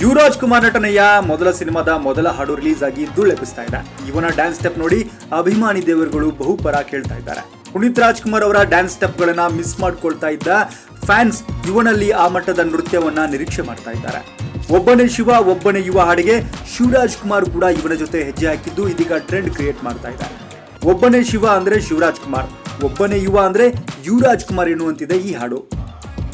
ಯುವರಾಜ್ ಕುಮಾರ್ ನಟನೆಯ ಮೊದಲ ಸಿನಿಮಾದ ಮೊದಲ ಹಾಡು ರಿಲೀಸ್ ಆಗಿ ಧೂಳೆಬ್ಬಿಸ್ತಾ ಇದೆ. ಇವನ ಡ್ಯಾನ್ಸ್ ಸ್ಟೆಪ್ ನೋಡಿ ಅಭಿಮಾನಿ ದೇವರುಗಳು ಬಹುಪರ ಕೇಳ್ತಾ ಇದ್ದಾರೆ. ಪುನೀತ್ ರಾಜ್ಕುಮಾರ್ ಅವರ ಡ್ಯಾನ್ಸ್ ಸ್ಟೆಪ್ ಗಳನ್ನ ಮಿಸ್ ಮಾಡ್ಕೊಳ್ತಾ ಇದ್ದ ಫ್ಯಾನ್ಸ್ ಇವನಲ್ಲಿ ಆ ಮಟ್ಟದ ನೃತ್ಯವನ್ನ ನಿರೀಕ್ಷೆ ಮಾಡ್ತಾ ಇದ್ದಾರೆ. ಒಬ್ಬನೇ ಶಿವ, ಒಬ್ಬನೇ ಯುವ ಹಾಡಿಗೆ ಶಿವರಾಜ್ ಕುಮಾರ್ ಕೂಡ ಇವನ ಜೊತೆ ಹೆಜ್ಜೆ ಹಾಕಿದ್ದು ಇದೀಗ ಟ್ರೆಂಡ್ ಕ್ರಿಯೇಟ್ ಮಾಡ್ತಾ ಇದ್ದಾರೆ. ಒಬ್ಬನೇ ಶಿವ ಅಂದ್ರೆ ಶಿವರಾಜ್ ಕುಮಾರ್, ಒಬ್ಬನೇ ಯುವ ಅಂದ್ರೆ ಯುವರಾಜ್ ಕುಮಾರ್ ಎನ್ನುವಂತಿದೆ ಈ ಹಾಡು.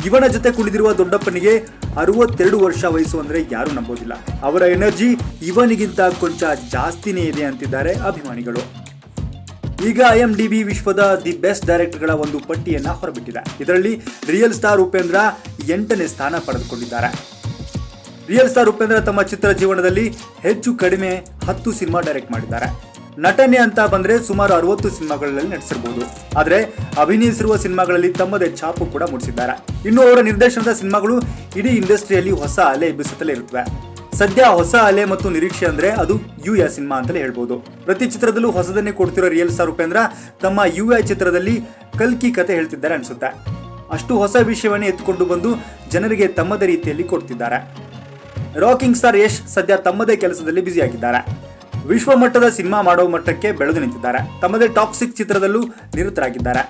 ಇವನ ಜೊತೆ ಕುಳಿದಿರುವ ದೊಡ್ಡಪ್ಪನಿಗೆ ಅರವತ್ತೆರಡು ವರ್ಷ ವಯಸ್ಸು ಅಂದ್ರೆ ಯಾರು ನಂಬೋದಿಲ್ಲ ಅವರ ಎನರ್ಜಿ ಇವನಿಗಿಂತ ಕೊಂಚ ಜಾಸ್ತಿನೇ ಇದೆ ಅಂತಿದ್ದಾರೆ ಅಭಿಮಾನಿಗಳು. ಈಗ ಐ ಎಂ ಡಿ ಬಿ ವಿಶ್ವದ ದಿ ಬೆಸ್ಟ್ ಡೈರೆಕ್ಟರ್ಗಳ ಒಂದು ಪಟ್ಟಿಯನ್ನ ಹೊರಬಿಟ್ಟಿದೆ. ಇದರಲ್ಲಿ ರಿಯಲ್ ಸ್ಟಾರ್ ಉಪೇಂದ್ರ ಎಂಟನೇ ಸ್ಥಾನ ಪಡೆದುಕೊಂಡಿದ್ದಾರೆ. ರಿಯಲ್ ಸ್ಟಾರ್ ಉಪೇಂದ್ರ ತಮ್ಮ ಚಿತ್ರ ಜೀವನದಲ್ಲಿ ಹೆಚ್ಚು ಕಡಿಮೆ ಹತ್ತು ಸಿನಿಮಾ ಡೈರೆಕ್ಟ್ ಮಾಡಿದ್ದಾರೆ. ನಟನೆ ಅಂತ ಬಂದ್ರೆ ಸುಮಾರು ಅರವತ್ತು ಸಿನಿಮಾಗಳಲ್ಲಿ ನಟಿಸಿರಬಹುದು ಆದ್ರೆ ಅಭಿನಯಿಸಿರುವ ಸಿನಿಮಾಗಳಲ್ಲಿ ತಮ್ಮದೇ ಛಾಪು ಕೂಡ ಮೂಡಿಸಿದ್ದಾರೆ. ಇನ್ನು ಅವರ ನಿರ್ದೇಶನದ ಸಿನಿಮಾಗಳು ಇಡೀ ಇಂಡಸ್ಟ್ರಿಯಲ್ಲಿ ಹೊಸ ಅಲೆ ಎಬ್ಬಿಸುತ್ತಲೇ ಇರುತ್ತವೆ. ಸದ್ಯ ಹೊಸ ಅಲೆ ಮತ್ತು ನಿರೀಕ್ಷೆ ಅಂದ್ರೆ ಅದು ಯು ಎ ಸಿನಿಮಾ ಅಂತಲೇ ಹೇಳ್ಬೋದು. ಪ್ರತಿ ಚಿತ್ರದಲ್ಲೂ ಹೊಸದನ್ನೇ ಕೊಡ್ತಿರೋ ರಿಯಲ್ ಸ್ಟಾರ್ ಉಪೇಂದ್ರ ತಮ್ಮ ಯು ಎ ಚಿತ್ರದಲ್ಲಿ ಕಲ್ಕಿ ಕತೆ ಹೇಳ್ತಿದ್ದಾರೆ ಅನಿಸುತ್ತೆ. ಅಷ್ಟು ಹೊಸ ವಿಷಯವನ್ನೇ ಎತ್ತುಕೊಂಡು ಬಂದು ಜನರಿಗೆ ತಮ್ಮದೇ ರೀತಿಯಲ್ಲಿ ಕೊಡ್ತಿದ್ದಾರೆ. ರಾಕಿಂಗ್ ಸ್ಟಾರ್ ಯಶ್ ಸದ್ಯ ತಮ್ಮದೇ ಕೆಲಸದಲ್ಲಿ ಬ್ಯುಸಿಯಾಗಿದ್ದಾರೆ. ವಿಶ್ವ ಮಟ್ಟದ ಸಿನಿಮಾ ಮಾಡೋ ಮಟ್ಟಕ್ಕೆ ಬೆಳೆದು ನಿಂತಿದ್ದಾರೆ. ತಮ್ಮದೇ ಟಾಕ್ಸಿಕ್ ಚಿತ್ರದಲ್ಲೂ ನಿರತರಾಗಿದ್ದಾರೆ.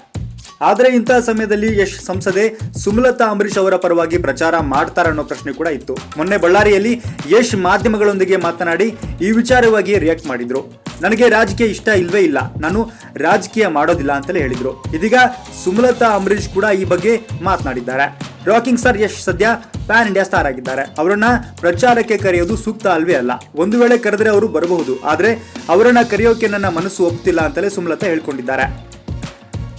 ಆದರೆ ಇಂತಹ ಸಮಯದಲ್ಲಿ ಯಶ್ ಸಂಸದೆ ಸುಮಲತಾ ಅಂಬರೀಶ್ ಅವರ ಪರವಾಗಿ ಪ್ರಚಾರ ಮಾಡ್ತಾರ ಅನ್ನೋ ಪ್ರಶ್ನೆ ಕೂಡ ಇತ್ತು. ಮೊನ್ನೆ ಬಳ್ಳಾರಿಯಲ್ಲಿ ಯಶ್ ಮಾಧ್ಯಮಗಳೊಂದಿಗೆ ಮಾತನಾಡಿ ಈ ವಿಚಾರವಾಗಿ ರಿಯಾಕ್ಟ್ ಮಾಡಿದ್ರು. ನನಗೆ ರಾಜಕೀಯ ಇಷ್ಟ ಇಲ್ವೇ ಇಲ್ಲ. ನಾನು ರಾಜಕೀಯ ಮಾಡೋದಿಲ್ಲ ಅಂತಲೇ ಹೇಳಿದ್ರು. ಇದೀಗ ಸುಮಲತಾ ಅಂಬರೀಶ್ ಕೂಡ ಈ ಬಗ್ಗೆ ಮಾತನಾಡಿದ್ದಾರೆ. ರಾಕಿಂಗ್ ಸ್ಟಾರ್ ಯಶ್ ಸದ್ಯ ಪ್ಯಾನ್ ಇಂಡಿಯಾ ಸ್ಟಾರ್ ಆಗಿದ್ದಾರೆ. ಅವರನ್ನ ಪ್ರಚಾರಕ್ಕೆ ಕರೆಯೋದು ಸೂಕ್ತ ಅಲ್ವೇ ಅಲ್ಲ? ಒಂದು ವೇಳೆ ಕರೆದ್ರೆ ಅವರು ಬರಬಹುದು. ಆದ್ರೆ ಅವರನ್ನ ಕರೆಯೋಕೆ ನನ್ನ ಮನಸ್ಸು ಒಪ್ಪುತ್ತಿಲ್ಲ ಅಂತಲೇ ಸುಮಲತಾ ಹೇಳ್ಕೊಂಡಿದ್ದಾರೆ.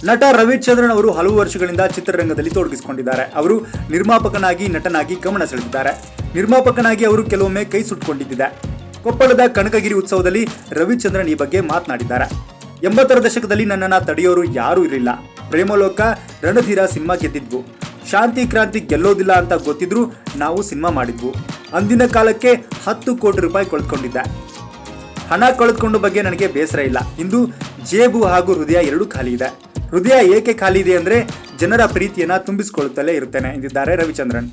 ನಟ ರವಿಚಂದ್ರನ್ ಅವರು ಹಲವು ವರ್ಷಗಳಿಂದ ಚಿತ್ರರಂಗದಲ್ಲಿ ತೊಡಗಿಸಿಕೊಂಡಿದ್ದಾರೆ. ಅವರು ನಿರ್ಮಾಪಕನಾಗಿ, ನಟನಾಗಿ ಗಮನ ಸೆಳೆದಿದ್ದಾರೆ. ನಿರ್ಮಾಪಕನಾಗಿ ಅವರು ಕೆಲವೊಮ್ಮೆ ಕೈ ಸುಟ್ಕೊಂಡಿದ್ದಿದೆ. ಕೊಪ್ಪಳದ ಕನಕಗಿರಿ ಉತ್ಸವದಲ್ಲಿ ರವಿಚಂದ್ರನ್ ಈ ಬಗ್ಗೆ ಮಾತನಾಡಿದ್ದಾರೆ. ಎಂಬತ್ತರ ದಶಕದಲ್ಲಿ ನನ್ನನ್ನು ತಡೆಯೋರು ಯಾರೂ ಇರಲಿಲ್ಲ. ಪ್ರೇಮಲೋಕ, ರಣಧೀರ ಸಿನಿಮಾ ಗೆದ್ದಿದ್ವು. ಶಾಂತಿ ಕ್ರಾಂತಿ ಗೆಲ್ಲೋದಿಲ್ಲ ಅಂತ ಗೊತ್ತಿದ್ರು ನಾವು ಸಿನಿಮಾ ಮಾಡಿದ್ವು. ಅಂದಿನ ಕಾಲಕ್ಕೆ ಹತ್ತು ಕೋಟಿ ರೂಪಾಯಿ ಕಳೆದುಕೊಂಡಿದ್ದೆ ಹಣ ಕಳೆದುಕೊಂಡ ಬಗ್ಗೆ ನನಗೆ ಬೇಸರ ಇಲ್ಲ. ಇಂದು ಜೇಬು ಹಾಗೂ ಹೃದಯ ಎರಡೂ ಖಾಲಿ ಇದೆ. ಹೃದಯ ಏಕೆ ಖಾಲಿ ಇದೆ ಅಂದರೆ ಜನರ ಪ್ರೀತಿಯನ್ನು ತುಂಬಿಸಿಕೊಳ್ಳುತ್ತಲೇ ಇರುತ್ತೇನೆ, ಎಂದಿದ್ದಾರೆ ರವಿಚಂದ್ರನ್.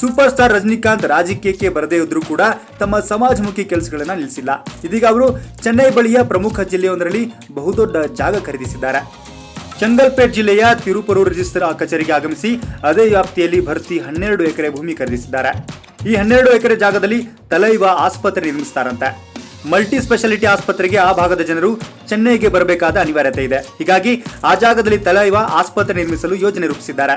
ಸೂಪರ್ ಸ್ಟಾರ್ ರಜನಿಕಾಂತ್ ರಾಜಕೀಯಕ್ಕೆ ಬರದೇ ಇದ್ರೂ ಕೂಡ ತಮ್ಮ ಸಮಾಜಮುಖಿ ಕೆಲಸಗಳನ್ನು ನಿಲ್ಲಿಸಿಲ್ಲ ಇದೀಗ ಅವರು ಚೆನ್ನೈ ಬಳಿಯ ಪ್ರಮುಖ ಜಿಲ್ಲೆಯೊಂದರಲ್ಲಿ ಬಹುದೊಡ್ಡ ಜಾಗ ಖರೀದಿಸಿದ್ದಾರೆ. ಚಂಗಲ್ಪೇಟ್ ಜಿಲ್ಲೆಯ ತಿರುಪರೂರ್ ರಿಜಿಸ್ಟರ್ ಕಚೇರಿಗೆ ಆಗಮಿಸಿ ಅದೇ ವ್ಯಾಪ್ತಿಯಲ್ಲಿ ಭರ್ತಿ ಹನ್ನೆರಡು ಎಕರೆ ಭೂಮಿ ಖರೀದಿಸಿದ್ದಾರೆ. ಈ ಹನ್ನೆರಡು ಎಕರೆ ಜಾಗದಲ್ಲಿ ತಲೈವ ಆಸ್ಪತ್ರೆ ನಿರ್ಮಿಸ್ತಾರಂತೆ. ಮಲ್ಟಿ ಸ್ಪೆಷಾಲಿಟಿ ಆಸ್ಪತ್ರೆಗೆ ಆ ಭಾಗದ ಜನರು ಚೆನ್ನೈಗೆ ಬರಬೇಕಾದ ಅನಿವಾರ್ಯತೆ ಇದೆ. ಹೀಗಾಗಿ ಆ ಜಾಗದಲ್ಲಿ ತಲೈವ ಆಸ್ಪತ್ರೆ ನಿರ್ಮಿಸಲು ಯೋಜನೆ ರೂಪಿಸಿದ್ದಾರೆ.